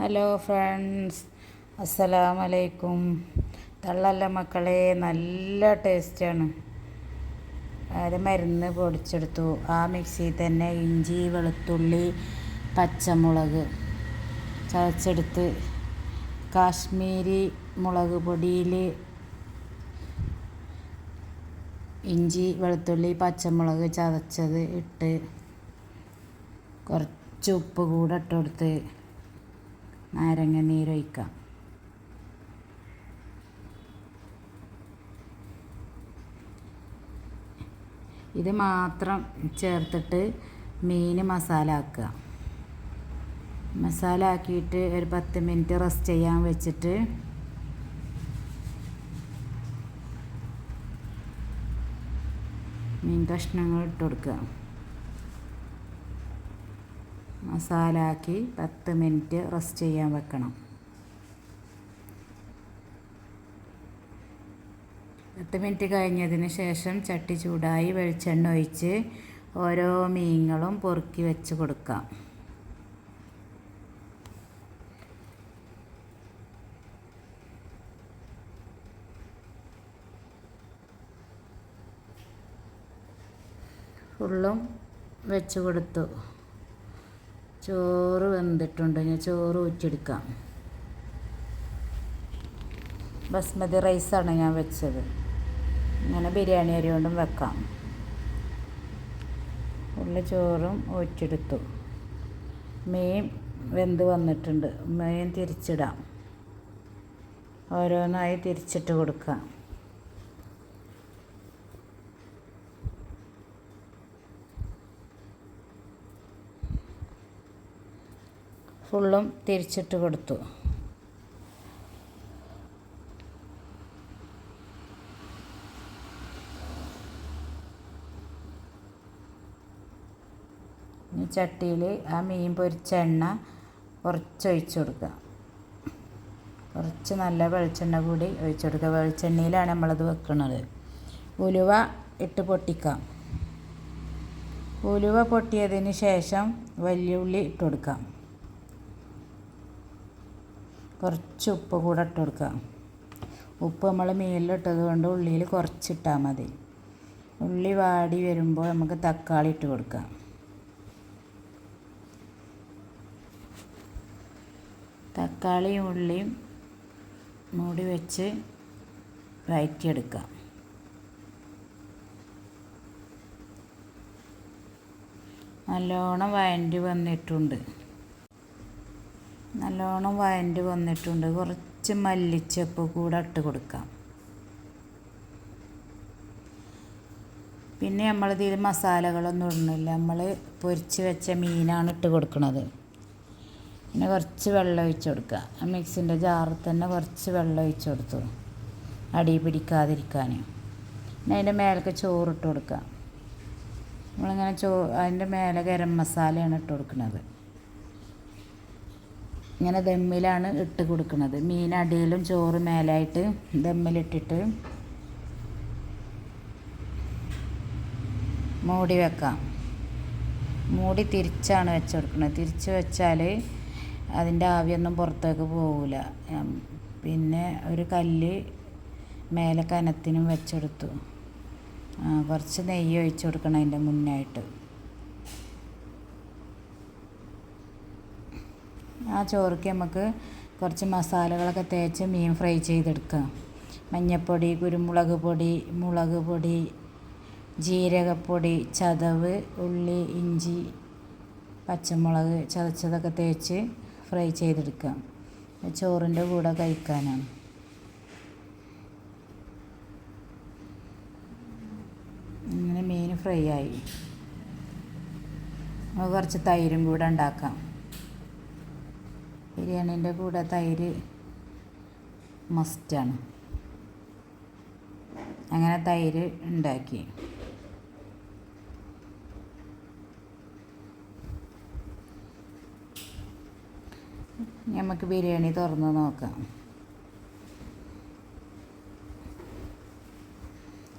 Hello friends അസ്സലാമു അലൈക്കും തള്ളല്ല മക്കളെ നല്ല ടേസ്റ്റാണ്. അത് മരുന്ന് പൊടിച്ചെടുത്തു. ആ മിക്സിയിൽ തന്നെ ഇഞ്ചി വെളുത്തുള്ളി പച്ചമുളക് ചതച്ചെടുത്ത് കാശ്മീരി മുളക് പൊടിയിൽ ഇഞ്ചി വെളുത്തുള്ളി പച്ചമുളക് ചതച്ചത് ഇട്ട് കുറച്ച് ഉപ്പ് കൂടെ ഇട്ട് നാരങ്ങ നീരൊഴിക്കാം ഇത് മാത്രം ചേർത്തിട്ട് മീൻ മസാല ആക്കുക. മസാല ആക്കിയിട്ട് ഒരു പത്ത് മിനിറ്റ് റെസ്റ്റ് ചെയ്യാൻ വെച്ചിട്ട് മീൻ കഷ്ണങ്ങൾ ഇട്ട് കൊടുക്കുക. മസാല ആക്കി പത്ത് മിനിറ്റ് റെസ്റ്റ് ചെയ്യാൻ വെക്കണം. പത്ത് മിനിറ്റ് കഴിഞ്ഞതിന് ശേഷം ചട്ടി ചൂടായി വെളിച്ചെണ്ണ ഒഴിച്ച് ഓരോ മീനുകളും പൊറുക്കി വെച്ച് കൊടുക്കാം. ഫുള്ളും വെച്ച് കൊടുത്തു. ചോറ് വെന്തിട്ടുണ്ട്. ഞാൻ ചോറ് ഊറ്റിയെടുക്കാം. ബസ്മതി റൈസാണ് ഞാൻ വെച്ചത്. ഇങ്ങനെ ബിരിയാണി അരി കൊണ്ടും വെക്കാം. ഉള്ളി ചോറും ഊറ്റിയെടുത്തു. മീൻ വെന്ത് വന്നിട്ടുണ്ട്. മീൻ തിരിച്ചിടാം. ഓരോന്നായി തിരിച്ചിട്ട് കൊടുക്കാം. ഫുള്ളും തിരിച്ചിട്ട് കൊടുത്തു. ഇനി ചട്ടിയിൽ ആ മീൻ പൊരിച്ച എണ്ണ കുറച്ച് കൊടുക്കുക. കുറച്ച് നല്ല വെളിച്ചെണ്ണ കൂടി ഒഴിച്ചു കൊടുക്കുക. വെളിച്ചെണ്ണയിലാണ് നമ്മളത് വെക്കുന്നത് ഉലുവ ഇട്ട് പൊട്ടിക്കാം. ഉലുവ പൊട്ടിയതിന് ശേഷം വലിയ ഉള്ളി ഇട്ട് കൊടുക്കാം. കുറച്ച് ഉപ്പ് കൂടെ ഇട്ട് കൊടുക്കുക. ഉപ്പ് നമ്മൾ മീനിലിട്ടത് കൊണ്ട് ഉള്ളിയിൽ കുറച്ചിട്ടാൽ മതി. ഉള്ളി വാടി വരുമ്പോൾ നമുക്ക് തക്കാളി ഇട്ട് കൊടുക്കാം. തക്കാളിയും ഉള്ളിയും മൂടി വെച്ച് വഴറ്റിയെടുക്കാം. നല്ലോണം വഴണ്ടി വന്നിട്ടുണ്ട്. നല്ലോണം വയന്റെ വന്നിട്ടുണ്ട്. കുറച്ച് മല്ലിച്ചപ്പ് കൂടെ ഇട്ട് കൊടുക്കാം. പിന്നെ നമ്മളിതിൽ മസാലകളൊന്നും ഇടുന്നില്ല. നമ്മൾ പൊരിച്ച് വെച്ച മീനാണ് ഇട്ട് കൊടുക്കുന്നത് പിന്നെ കുറച്ച് വെള്ളം ഒഴിച്ച് കൊടുക്കുക. ആ മിക്സിന്റെ ജാറിൽ തന്നെ കുറച്ച് വെള്ളം ഒഴിച്ച് കൊടുത്തു. അടി പിടിക്കാതിരിക്കാൻ. പിന്നെ അതിന്റെ മേലേക്ക് ചോറിട്ട് കൊടുക്കുക. നമ്മളിങ്ങനെ ചോ അതിന്റെ മേലെ ഗരം മസാലയാണ് ഇട്ട് കൊടുക്കുന്നത് ഇങ്ങനെ ദമ്മിലാണ് ഇട്ട് കൊടുക്കുന്നത്. മീൻ അടിയിലും ചോറ് മേലായിട്ട് ദമ്മിലിട്ടിട്ട് മൂടി വെക്കാം. മൂടി തിരിച്ചാണ് വെച്ച് കൊടുക്കുന്നത്. തിരിച്ച് വെച്ചാൽ അതിന്റെ ആവിയൊന്നും പുറത്തേക്ക് പോകില്ല പിന്നെ ഒരു കല്ല് മേലെ കനത്തിനും വെച്ചെടുത്തു കുറച്ച് നെയ്യ് ഒഴിച്ചു കൊടുക്കണം അതിന്റെ മുന്നായിട്ട്. ആ ചോറിക്ക് നമുക്ക് കുറച്ച് മസാലകളൊക്കെ തേച്ച് മീൻ ഫ്രൈ ചെയ്തെടുക്കുക മഞ്ഞൾപ്പൊടി കുരുമുളക് പൊടി മുളക് പൊടി ജീരകപ്പൊടി ചതവ് ഉള്ളി ഇഞ്ചി പച്ചമുളക് ചതച്ചതൊക്കെ തേച്ച് ഫ്രൈ ചെയ്തെടുക്കുക ചോറിന്റെ കൂടെ കഴിക്കാനാണ്. ഇങ്ങനെ മീൻ ഫ്രൈ ആയി. കുറച്ച് തൈരും കൂടെ ഉണ്ടാക്കാം. ബിരിയാണീന്റെ കൂടെ തൈര് മസ്റ്റാണ്. അങ്ങനെ തൈര് ഉണ്ടാക്കി. നമുക്ക് ബിരിയാണി തുറന്ന് നോക്കാം.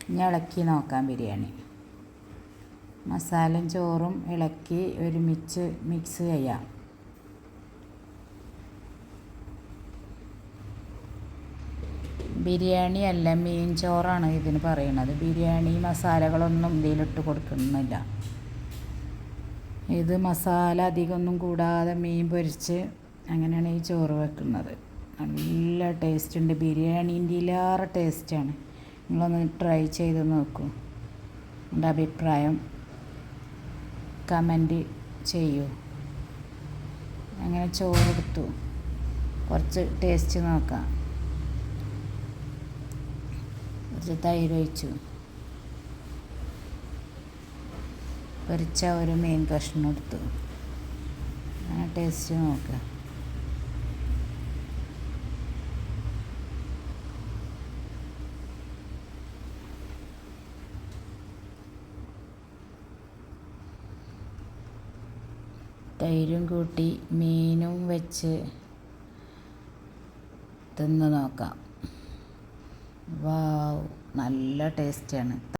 ഇനി ഇളക്കി നോക്കാം ബിരിയാണി. മസാലയും ചോറും ഇളക്കി ഒരുമിച്ച് മിക്സ് ചെയ്യാം. ബിരിയാണി അല്ല മീൻ ചോറാണ് ഇതിന് പറയണത്. ബിരിയാണി മസാലകളൊന്നും ഇതിലിട്ട് കൊടുക്കുന്നില്ല. ഇത് മസാല അധികമൊന്നും കൂടാതെ മീൻ പൊരിച്ച് അങ്ങനെയാണ് ഈ ചോറ് വെക്കുന്നത്. നല്ല ടേസ്റ്റ് ഉണ്ട്. ബിരിയാണീന്റെ ഇല്ലാറെ ടേസ്റ്റാണ് നിങ്ങളൊന്ന് ട്രൈ ചെയ്ത് നോക്കൂ. എന്റെ അഭിപ്രായം കമന്റ് ചെയ്യൂ. അങ്ങനെ ചോറ് ചോറെടുത്തു കുറച്ച് ടേസ്റ്റ് നോക്കാം. കുറച്ച് തൈര് പൊരിച്ച ഒരു മീൻ കഷ്ണം എടുത്തു അങ്ങനെ ടേസ്റ്റ് നോക്കുക തൈരും കൂട്ടി മീനും വെച്ച് തിന്ന് നോക്കാം. വാവ് നല്ല ടേസ്റ്റാണ്